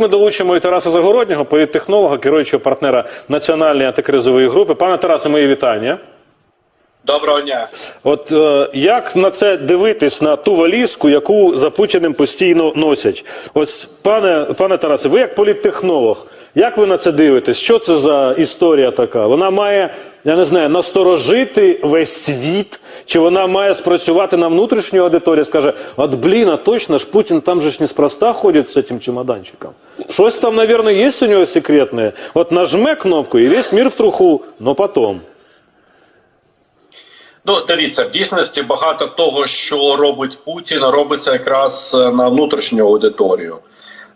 Ми долучимо і Тараса Загороднього, політтехнолога, керуючого партнера Національної антикризової групи. Пане Тарасе, мої вітання. Доброго дня. От е, як на це дивитись на ту валізку, яку за Путіним постійно носять? Ось, пане, пане Тарасе, ви як політтехнолог, як ви на це дивитесь? Що це за історія така? Вона має, я не знаю, насторожити весь світ, чи вона має спрацювати на внутрішню аудиторію? Скаже, от блін, а точно ж Путін там же ж неспроста ходить з цим чемоданчиком. Щось там, наверное, є у нього секретне. От нажме кнопку і весь мир в труху, но потом. Ну, дивіться, в дійсності багато того, що робить Путін, робиться якраз е, на внутрішню аудиторію.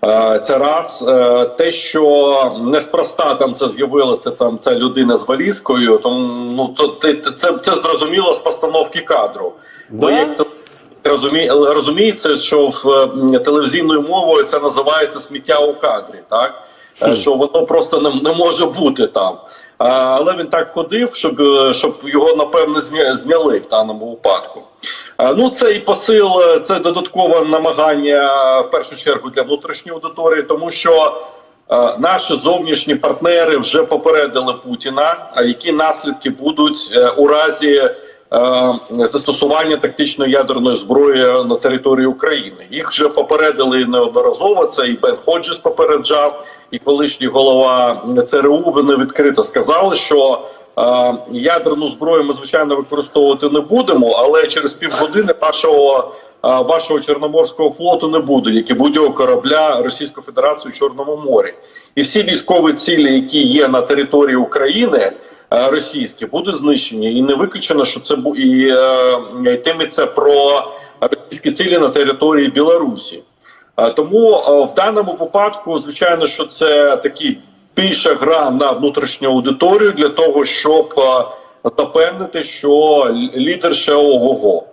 Е, Це раз Е, те, що неспроста там це з'явилося, там ця людина з валізкою, тому ну то це, це, це зрозуміло з постановки кадру. Бо як то розумі, розуміється, що в телевізійною мовою це називається сміття у кадрі, так Е, що воно просто не, не може бути там. Але він так ходив, щоб, е, щоб його напевне зня, зняли в даному випадку. Ну це і посил, е, це додаткове намагання в першу чергу для внутрішньої аудиторії, тому що. е, Наші зовнішні партнери вже попередили Путіна, які наслідки будуть е, у разі е, застосування тактичної ядерної зброї на території України. Їх вже попередили неодноразово. Це і Бен Ходжес попереджав, і колишній голова ЦРУ. Вони відкрито сказали, що е, ядерну зброю ми звичайно використовувати не будемо, але через півгодини вашого е, вашого чорноморського флоту не буде, як і будь-якого корабля Російської Федерації у Чорному морі, і всі військові цілі, які є на території України. Е, Російські будуть знищені, і не виключено, що це і е, йтиметься про російські цілі на території Білорусі. Е, Тому в даному випадку, звичайно, що це такий більша гра на внутрішню аудиторію для того, щоб запевнити, що лідер ще ого-го.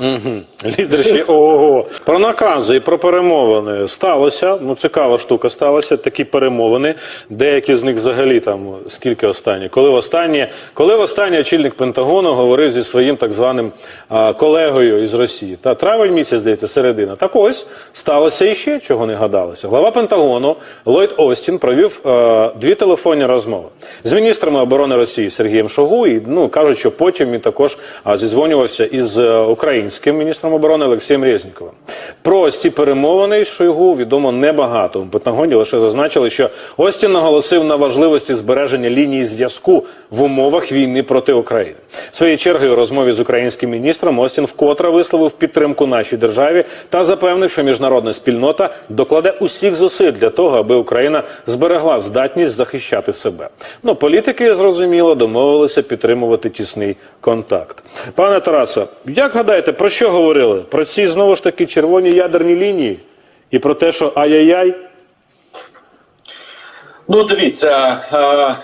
Угу. Лідер ще ого. Про накази і про перемовини сталося. Ну, цікава штука сталася. Такі перемовини. Деякі з них взагалі там скільки останні? Коли в останнє, коли в останнє очільник Пентагону говорив зі своїм так званим а, колегою із Росії. Та травень місяць, здається, середина. Так ось сталося іще, чого не гадалося. Глава Пентагону Ллойд Остін провів е, дві телефонні розмови з міністрами оборони Росії Сергієм Шогу. І ну кажуть, що потім він також а, зізвонювався із е, українським міністром оборони Олексієм Резніковим. Про ці перемовини Шойгу відомо небагато. У Пентагоні лише зазначили, що Остін наголосив на важливості збереження лінії зв'язку в умовах війни проти України. Своєю чергою у розмові з українським міністром Остін вкотре висловив підтримку нашій державі та запевнив, що міжнародна спільнота докладе усіх зусиль для того, аби Україна зберегла здатність захищати себе. Ну, політики зрозуміло домовилися підтримувати тісний контакт. Пане Тарасе, як гадаєте, про що говорили? Про ці знову ж таки червоні ядерні лінії і про те, що ай-яй-яй? Ну, дивіться,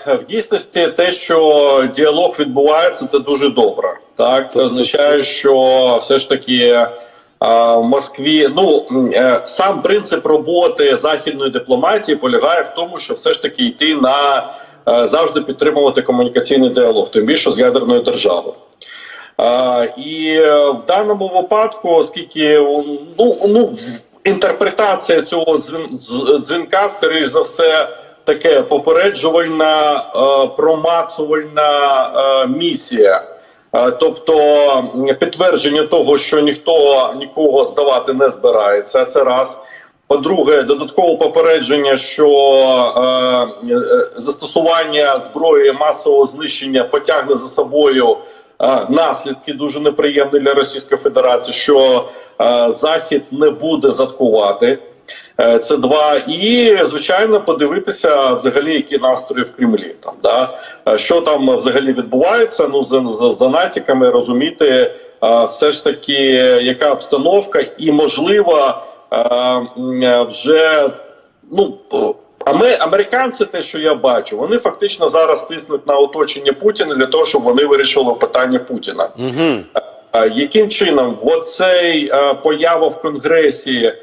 е, в дійсності те, що діалог відбувається, це дуже добре. Так, це означає, що все ж таки е, в Москві, ну е, сам принцип роботи західної дипломатії полягає в тому, що все ж таки йти на е, завжди підтримувати комунікаційний діалог, тим більше з ядерною державою. І е, в даному випадку, оскільки ну, ну інтерпретація цього дзвін, дзвінка, скоріш за все, таке попереджувальна, е, промацувальна е, місія. Тобто підтвердження того, що ніхто нікого здавати не збирається, це раз. По-друге, додаткове попередження, що е, застосування зброї масового знищення потягне за собою наслідки дуже неприємні для Російської Федерації, що Захід не буде заткувати. Е, Це два, і звичайно подивитися взагалі, які настрої в Кремлі там да Е, що там взагалі відбувається. Ну за, за, за натяками розуміти е, все ж таки, яка обстановка, і можливо вже ну о, аме- американці, те, що я бачу, вони фактично зараз тиснуть на оточення Путіна для того, щоб вони вирішили питання Путіна. Угу. Яким чином оцей поява в Конгресі,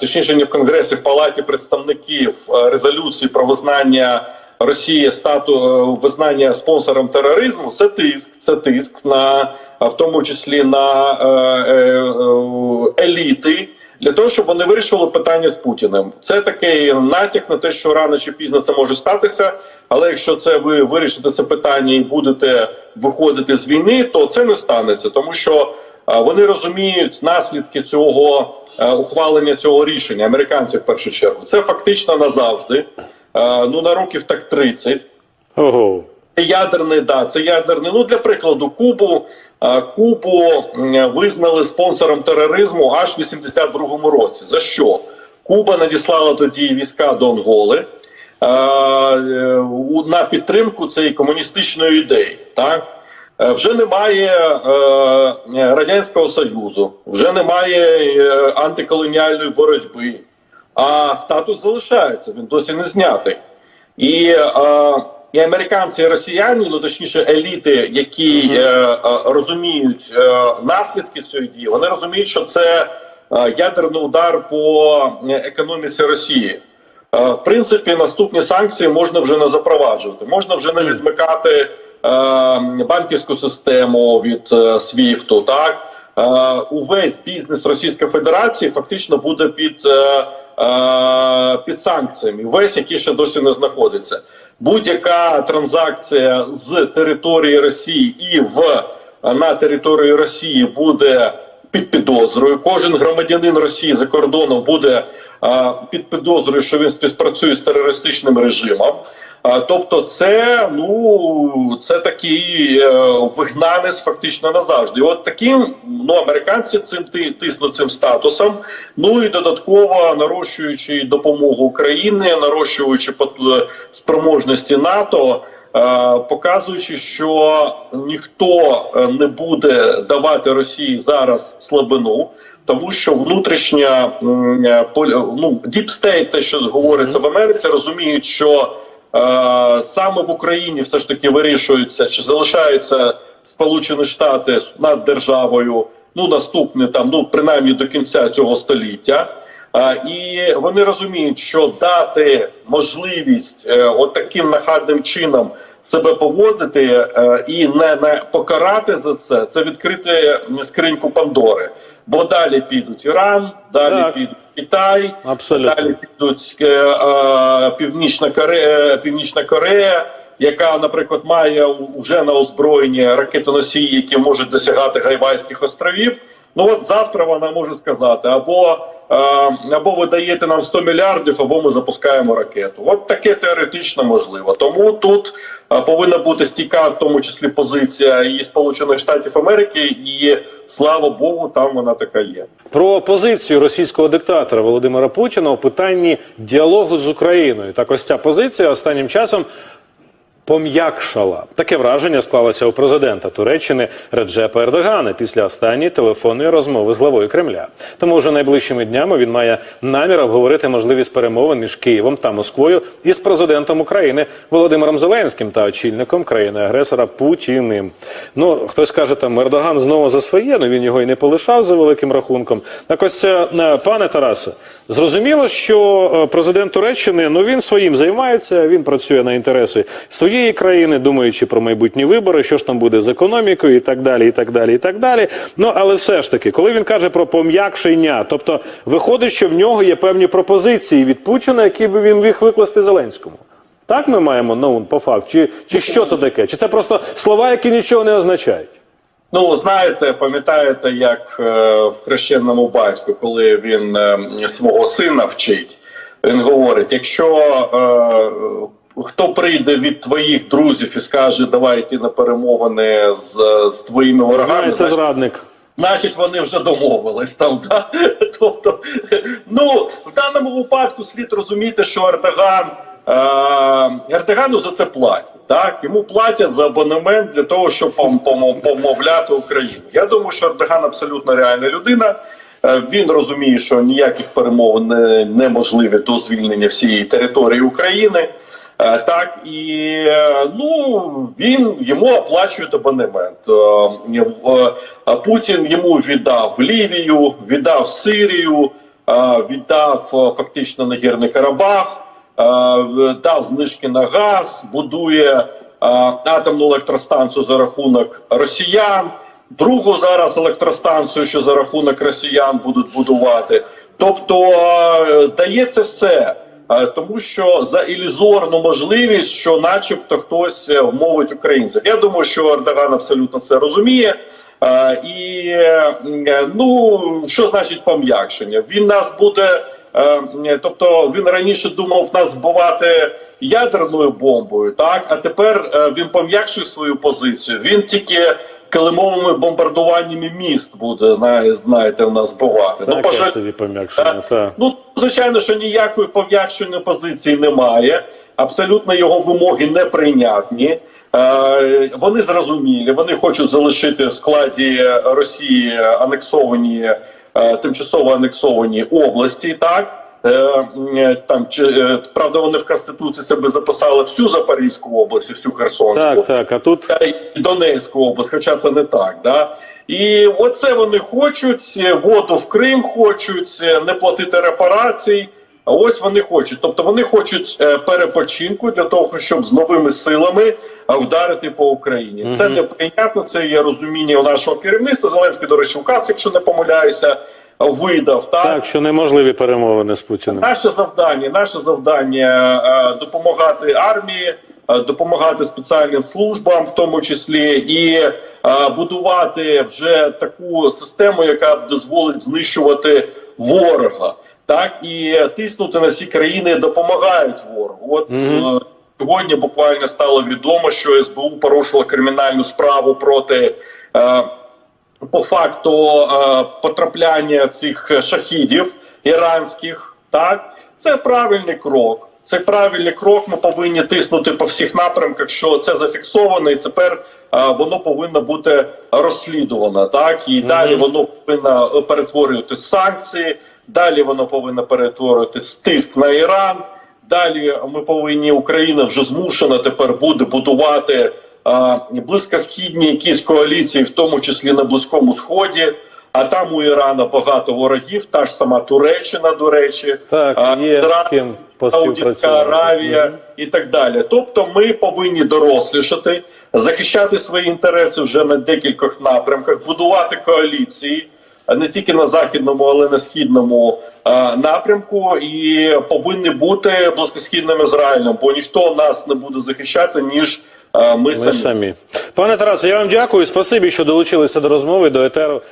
точніше, не в Конгресі, в Палаті представників резолюції про визнання Росії стату визнання спонсором тероризму, це тиск, це тиск на в тому числі на е, е, еліти для того, щоб вони вирішили питання з Путіним. Це такий натяк на те, що рано чи пізно це може статися. Але якщо це ви вирішите це питання і будете виходити з війни, то це не станеться, тому що вони розуміють наслідки цього ухвалення цього рішення. Американці в першу чергу. Це фактично назавжди. Ну на років так 30. Ого. Ядерний, да, це ядерний. Ну для прикладу, Кубу Кубу визнали спонсором тероризму аж в 82-му році. За що? Куба надіслала тоді війська до Анголи е, на підтримку цієї комуністичної ідеї. Так? Е, Вже немає е, радянського союзу, вже немає антиколоніальної боротьби, а статус залишається. Він досі не знятий. І, і американці, і росіяни, ну точніше, еліти, які е, е, розуміють е, наслідки цієї дії, вони розуміють, що це е, ядерний удар по е, економіці Росії. Е, в принципі, наступні санкції можна вже не запроваджувати, можна вже не відмикати е, банківську систему від е, СВІФТу. Так е, увесь бізнес Російської Федерації фактично буде під. е, е, під санкціями, весь який ще досі не знаходиться. Будь-яка транзакція з території Росії і в на території Росії буде під підозрою. Кожен громадянин Росії за кордоном буде під підозрою, що він співпрацює з терористичним режимом. Тобто, це ну це такий е, вигнанець фактично назавжди. От таким ну американці цим ти- тиснуть цим статусом. Ну і додатково нарощуючи допомогу Україні, нарощуючи е, спроможності НАТО. Е, Показуючи, що ніхто е, не буде давати Росії зараз слабину, тому що внутрішня е, ну, Deep State, те, що говориться в Америці, розуміють, що е, саме в Україні все ж таки вирішується, чи залишаються Сполучені Штати над державою, ну наступне там, ну принаймні до кінця цього століття. А, і вони розуміють, що дати можливість е, от таким нахабним чином себе поводити е, і не, не покарати за це, це відкрити скриньку Пандори. Бо далі підуть Іран, далі Так. підуть Китай, Абсолютно. далі підуть е, е, Північна Корея, Північна Корея, яка, наприклад, має вже на озброєнні ракетоносії, які можуть досягати Гайвайських островів. Ну от завтра вона може сказати або, е, або ви даєте нам 100 мільярдів, або ми запускаємо ракету. От таке теоретично можливо. Тому тут е, повинна бути стійка, в тому числі позиція і Сполучених Штатів Америки, і слава Богу, там вона така є. Про позицію російського диктатора Володимира Путіна у питанні діалогу з Україною. Так ось ця позиція останнім часом пом'якшала. Таке враження склалося у президента Туреччини Реджепа Ердогана після останньої телефонної розмови з главою Кремля. Тому вже найближчими днями він має намір обговорити можливість перемовин між Києвом та Москвою із президентом України Володимиром Зеленським та очільником країни-агресора Путіним. Ну хтось каже, там Ердоган знову за своє, ну він його і не полишав за великим рахунком. Так ось, е, пане Тарасе, зрозуміло, що е, президент Туреччини ну він своїм займається, він працює на інтереси своєї країни, думаючи про майбутні вибори, що ж там буде з економікою, і так далі, і так далі, і так далі. Ну але все ж таки, коли він каже про пом'якшення, тобто виходить, що в нього є певні пропозиції від Путіна, які би він міг викласти Зеленському. Так ми маємо ну, по факту? Чи, чи що це таке? Чи це просто слова, які нічого не означають? Ну, знаєте, пам'ятаєте, як е, в хрещеному батьку, коли він е, свого сина вчить, він говорить: якщо е, хто прийде від твоїх друзів і скаже, давай йти на перемовини з, з твоїми ворогами, це зрадник. Значить, вони вже домовились там. Да? Тобто, ну в даному випадку слід розуміти, що Ердоган е, Ердогану за це платять. Так йому платять за абонемент для того, щоб пом- пом- помовляти Україну. Я думаю, що Ердоган абсолютно реальна людина. Е, Він розуміє, що ніяких перемовин не- неможливі до звільнення всієї території України. Е, Так і е, ну він йому оплачують абонемент. Е, Путін йому віддав Лівію, віддав Сирію, віддав фактично Нагірний Карабах, дав знижки на газ, будує атомну електростанцію за рахунок росіян. другу зараз електростанцію, що за рахунок росіян будуть будувати. Тобто дається все. Е, Тому що за ілюзорну можливість, що, начебто, хтось е, вмовить українців. Я думаю, що Ердоган абсолютно це розуміє. Е, І ну що значить пом'якшення? Він нас буде. Тобто він раніше думав нас збивати ядерною бомбою, так а тепер він пом'якшує свою позицію. Він тільки килимовими бомбардуваннями міст буде знаєте, в нас збивати. Ну, Таке собі пом'якшення. Так. Ну, звичайно, що ніякої пом'якшеної позиції немає. Абсолютно його вимоги неприйнятні. Е, вони зрозумілі, вони хочуть залишити в складі Росії анексовані, е, тимчасово анексовані області. Так Е, там чи- е, правда, вони в конституції себе записали всю Запорізьку область, всю Херсонську так, так. А тут і Донецьку область, хоча це не так. Да? І оце вони хочуть, воду в Крим хочуть, не платити репарацій. А ось вони хочуть. Тобто вони хочуть е, перепочинку для того, щоб з новими силами е, вдарити по Україні. Це неприйнятно, це є розуміння у нашого керівництва. Зеленський, до речі, указ, якщо не помиляюся, видав. Так, так, що неможливі перемовини з Путіним. Наше завдання, наше завдання е, допомагати армії, е, допомагати спеціальним службам, в тому числі, і е, будувати вже таку систему, яка дозволить знищувати ворога, так і тиснути на всі країни допомагають ворогу. От е, сьогодні буквально стало відомо, що СБУ порушила кримінальну справу проти. По факту е, потрапляння цих шахідів іранських, так це правильний крок. Це правильний крок. Ми повинні тиснути по всіх напрямках, що це зафіксовано, і тепер е, воно повинно бути розслідувано. Так і далі воно повинно перетворювати санкції. Далі воно повинно перетворювати тиск на Іран. Далі ми повинні Україна вже змушена тепер буде будувати а, близькосхідні якісь коаліції, в тому числі на Близькому Сході. А там у Ірана багато ворогів, та ж сама Туреччина, до речі, Так, є Іран, з ким Саудівська. Аравія Мгм. і так далі. Тобто, ми повинні дорослішати, захищати свої інтереси вже на декількох напрямках, будувати коаліції. Не тільки на західному, але й на східному а, напрямку, і повинні бути близькосхідним Ізраїлем, бо ніхто нас не буде захищати, ніж ми, Ми самі. самі. Пане Тарасе, я вам дякую. Спасибі, що долучилися до розмови, до етеру.